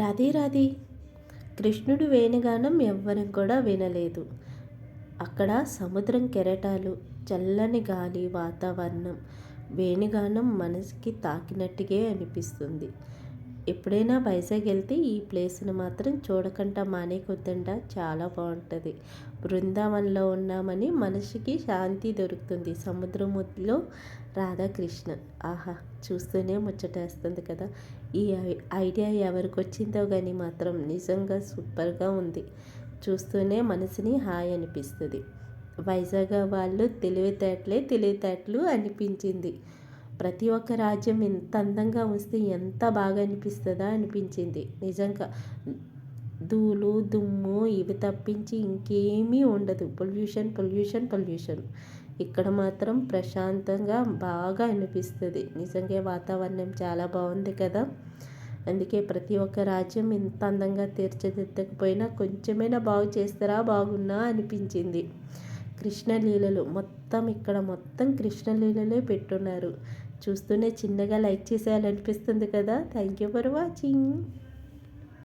రాధే రాధే. కృష్ణుడు వేణుగానం ఎవ్వరం కూడా వినలేదు. అక్కడ సముద్రం కెరటాలు చల్లని గాలి వాతావరణం వేణుగానం మనసుకి తాకినట్టుగా అనిపిస్తుంది. ఎప్పుడైనా వైజాగ్ వెళ్తే ఈ ప్లేస్ని మాత్రం చూడకుండా మానేకొద్దంట. చాలా బాగుంటుంది బృందావనంలో ఉన్నామని మనసుకి శాంతి దొరుకుతుంది. సముద్రములో రాధాకృష్ణ. ఆహా చూస్తూనే ముచ్చటేస్తుంది కదా. ఈ ఐడియా ఎవరికి వచ్చిందో కానీ మాత్రం నిజంగా సూపర్గా ఉంది. చూస్తూనే మనసుని హాయ్ అనిపిస్తుంది. వైజాగ్ వాళ్ళు తెలివితేటలే తెలివితేటలు అనిపించింది. ప్రతి ఒక్క రాజ్యం ఎంత అందంగా వస్తే ఎంత బాగా అనిపిస్తుందా అనిపించింది. నిజంగా ధూళు దుమ్ము ఇవి తప్పించి ఇంకేమీ ఉండదు. Pollution pollution pollution. ఇక్కడ మాత్రం ప్రశాంతంగా బాగా అనిపిస్తుంది. నిజంగా వాతావరణం చాలా బాగుంది కదా. అందుకే ప్రతి ఒక్క రాజ్యం ఇంత అందంగా తీర్చిదిద్దకపోయినా కొంచెమైనా బాగు చేస్తారా బాగున్నా అనిపించింది. కృష్ణలీలలు మొత్తం ఇక్కడ మొత్తం కృష్ణలీలలే పెట్టున్నారు. చూస్తూనే చిన్నగా లైక్ చేసేయాలనిపిస్తుంది కదా. Thank you for watching